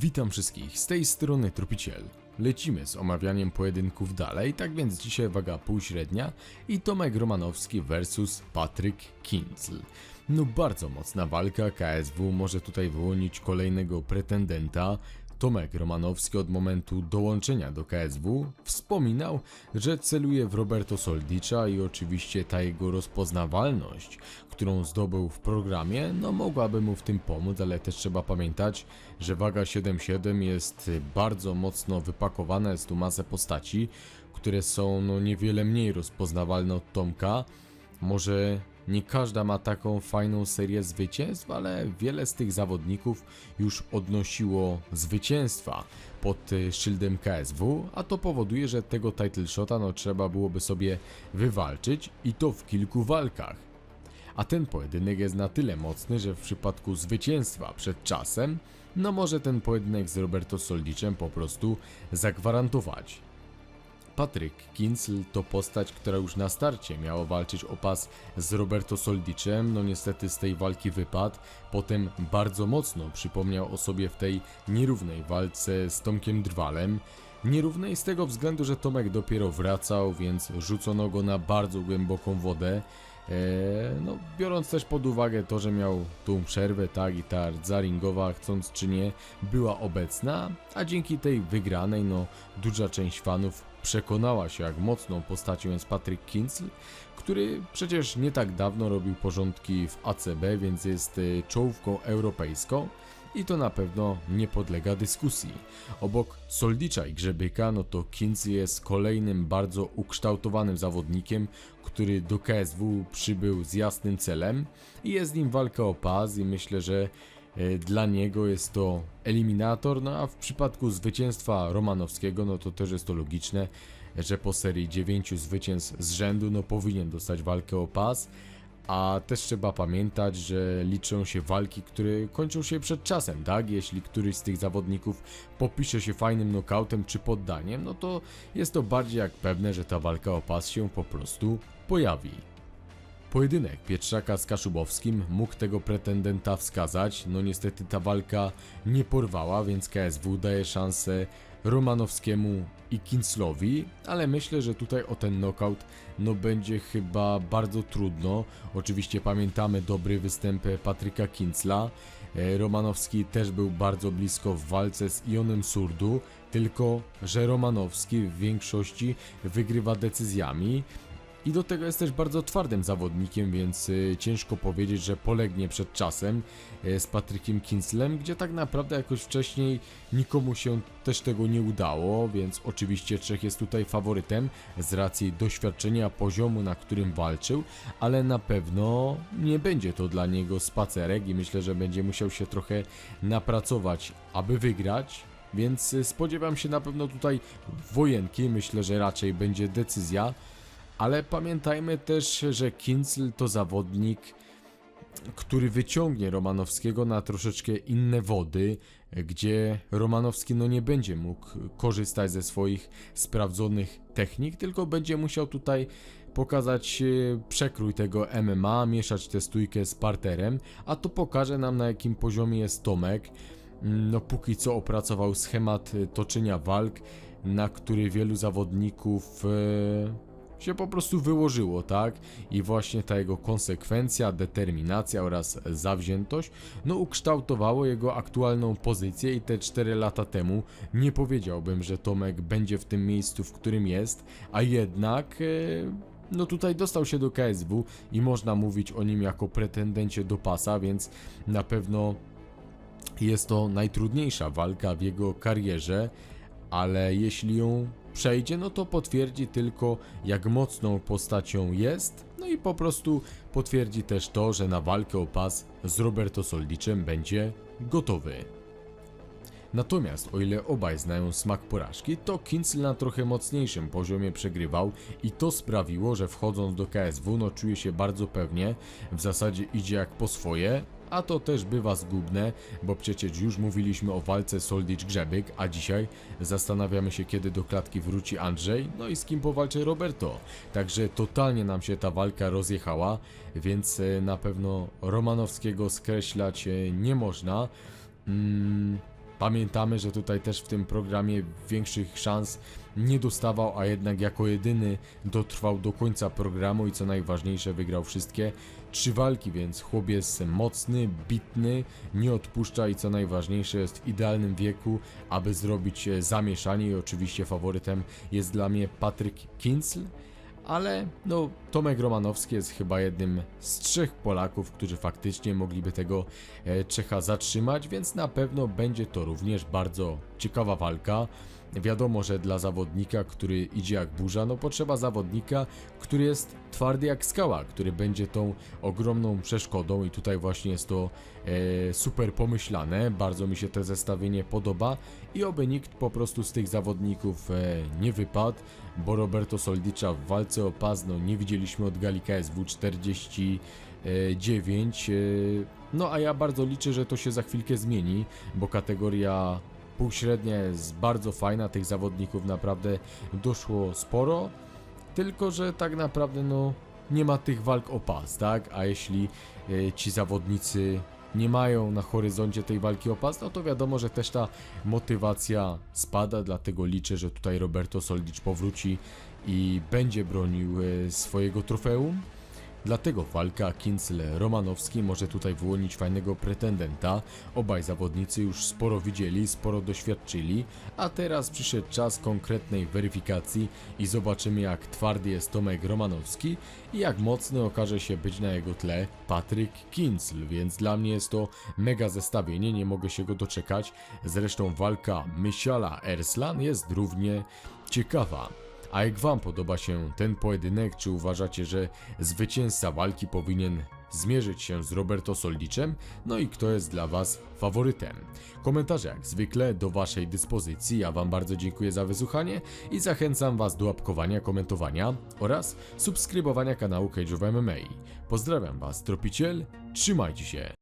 Witam wszystkich, z tej strony Tropiciel. Lecimy z omawianiem pojedynków dalej, tak więc dzisiaj waga półśrednia i Tomek Romanowski versus Patryk Kinzel. No bardzo mocna walka, KSW może tutaj wyłonić kolejnego pretendenta. Tomek Romanowski od momentu dołączenia do KSW wspominał, że celuje w Roberto Soldicza i oczywiście ta jego rozpoznawalność, którą zdobył w programie, no mogłaby mu w tym pomóc, ale też trzeba pamiętać, że waga 7.7 jest bardzo mocno wypakowana, jest tu masę postaci, które są no niewiele mniej rozpoznawalne od Tomka. Może nie każda ma taką fajną serię zwycięstw, ale wiele z tych zawodników już odnosiło zwycięstwa pod y, szyldem KSW, a to powoduje, że tego title shota no trzeba byłoby sobie wywalczyć i to w kilku walkach. A ten pojedynek jest na tyle mocny, że w przypadku zwycięstwa przed czasem, no może ten pojedynek z Roberto Soldiczem po prostu zagwarantować. Patryk Kincl to postać, która już na starcie miała walczyć o pas z Roberto Soldiczem, no niestety z tej walki wypadł, potem bardzo mocno przypomniał o sobie w tej nierównej walce z Tomkiem Drwalem. Nierównej z tego względu, że Tomek dopiero wracał, więc rzucono go na bardzo głęboką wodę. Eee, no, biorąc też pod uwagę to, że miał tą przerwę, tak, i ta rdza ringowa, chcąc czy nie, była obecna, a dzięki tej wygranej, no, duża część fanów przekonała się, jak mocną postacią jest Patrick Kinsl, który przecież nie tak dawno robił porządki w ACB, więc jest y, czołówką europejską i to na pewno nie podlega dyskusji. Obok Soldicza i Grzebyka, no to Kinsey jest kolejnym bardzo ukształtowanym zawodnikiem, który do KSW przybył z jasnym celem i jest nim walka o pas i myślę, że dla niego jest to eliminator, no a w przypadku zwycięstwa Romanowskiego, no to też jest to logiczne, że po serii 9 zwycięstw z rzędu, no powinien dostać walkę o pas, a też trzeba pamiętać, że liczą się walki, które kończą się przed czasem, tak? Jeśli któryś z tych zawodników popisze się fajnym knockoutem czy poddaniem, no to jest to bardziej jak pewne, że ta walka o pas się po prostu pojawi. Pojedynek Pietrzaka z Kaszubowskim mógł tego pretendenta wskazać, no niestety ta walka nie porwała, więc KSW daje szansę Romanowskiemu i Kinclowi, ale myślę, że tutaj o ten knockout no będzie chyba bardzo trudno. Oczywiście pamiętamy dobry występ Patryka Kincla. E, Romanowski też był bardzo blisko w walce z Ionem Surdu, tylko że Romanowski w większości wygrywa decyzjami. I do tego jest też bardzo twardym zawodnikiem, więc y, ciężko powiedzieć, że polegnie przed czasem y, z Patrykiem Kinslem, gdzie tak naprawdę jakoś wcześniej nikomu się też tego nie udało, więc oczywiście Czech jest tutaj faworytem z racji doświadczenia, poziomu, na którym walczył, ale na pewno nie będzie to dla niego spacerek i myślę, że będzie musiał się trochę napracować, aby wygrać. Więc y, spodziewam się na pewno tutaj wojenki, myślę, że raczej będzie decyzja. Ale pamiętajmy też, że Kincl to zawodnik, który wyciągnie Romanowskiego na troszeczkę inne wody, gdzie Romanowski no nie będzie mógł korzystać ze swoich sprawdzonych technik, tylko będzie musiał tutaj pokazać e, przekrój tego MMA, mieszać tę stójkę z parterem, a to pokaże nam na jakim poziomie jest Tomek. No póki co opracował schemat e, toczenia walk, na który wielu zawodników e, się po prostu wyłożyło, tak? I właśnie ta jego konsekwencja, determinacja oraz zawziętość, no ukształtowało jego aktualną pozycję i te 4 lata temu nie powiedziałbym, że Tomek będzie w tym miejscu, w którym jest, a jednak... E, no tutaj dostał się do KSW i można mówić o nim jako pretendencie do pasa, więc na pewno jest to najtrudniejsza walka w jego karierze, ale jeśli ją przejdzie, no to potwierdzi tylko jak mocną postacią jest, no i po prostu potwierdzi też to, że na walkę o pas z Roberto Soldiczem będzie gotowy. Natomiast o ile obaj znają smak porażki, to Kincl na trochę mocniejszym poziomie przegrywał i to sprawiło, że wchodząc do KSW no czuje się bardzo pewnie, w zasadzie idzie jak po swoje, a to też bywa zgubne, bo przecież już mówiliśmy o walce Soldicz-Grzebyk, a dzisiaj zastanawiamy się kiedy do klatki wróci Andrzej, no i z kim powalczy Roberto. Także totalnie nam się ta walka rozjechała, więc e, na pewno Romanowskiego skreślać e, nie można. Mm, Pamiętamy, że tutaj też w tym programie większych szans nie dostawał, a jednak jako jedyny dotrwał do końca programu i co najważniejsze wygrał wszystkie trzy walki, więc chłop jest mocny, bitny, nie odpuszcza i co najważniejsze jest w idealnym wieku, aby zrobić e, zamieszanie i oczywiście faworytem jest dla mnie Patryk Kincl. Ale no, Tomek Romanowski jest chyba jednym z trzech Polaków, którzy faktycznie mogliby tego e, Czecha zatrzymać, więc na pewno będzie to również bardzo ciekawa walka. Wiadomo, że dla zawodnika, który idzie jak burza, no potrzeba zawodnika, który jest twardy jak skała, który będzie tą ogromną przeszkodą i tutaj właśnie jest to e, super pomyślane. Bardzo mi się to zestawienie podoba i oby nikt po prostu z tych zawodników e, nie wypadł, bo Roberto Soldicza w walce o pas no, nie widzieliśmy od Gali KSW 49. E, no a ja bardzo liczę, że to się za chwilkę zmieni, bo kategoria półśrednia jest bardzo fajna, tych zawodników naprawdę doszło sporo, tylko że tak naprawdę no nie ma tych walk o pas, tak? A jeśli e, ci zawodnicy nie mają na horyzoncie tej walki o pas, no to wiadomo, że też ta motywacja spada, dlatego liczę, że tutaj Roberto Soldic powróci i będzie bronił e, swojego trofeum. Dlatego walka Kincl-Romanowski może tutaj wyłonić fajnego pretendenta. Obaj zawodnicy już sporo widzieli, sporo doświadczyli, a teraz przyszedł czas konkretnej weryfikacji i zobaczymy jak twardy jest Tomek Romanowski i jak mocny okaże się być na jego tle Patryk Kincl, więc dla mnie jest to mega zestawienie, nie mogę się go doczekać. Zresztą walka Mysiala Erslan jest równie ciekawa. A jak Wam podoba się ten pojedynek, czy uważacie, że zwycięzca walki powinien zmierzyć się z Roberto Soldiczem? No i kto jest dla Was faworytem? Komentarze jak zwykle do Waszej dyspozycji. Ja Wam bardzo dziękuję za wysłuchanie i zachęcam Was do łapkowania, komentowania oraz subskrybowania kanału Cage of MMA. Pozdrawiam Was, Tropiciel, trzymajcie się,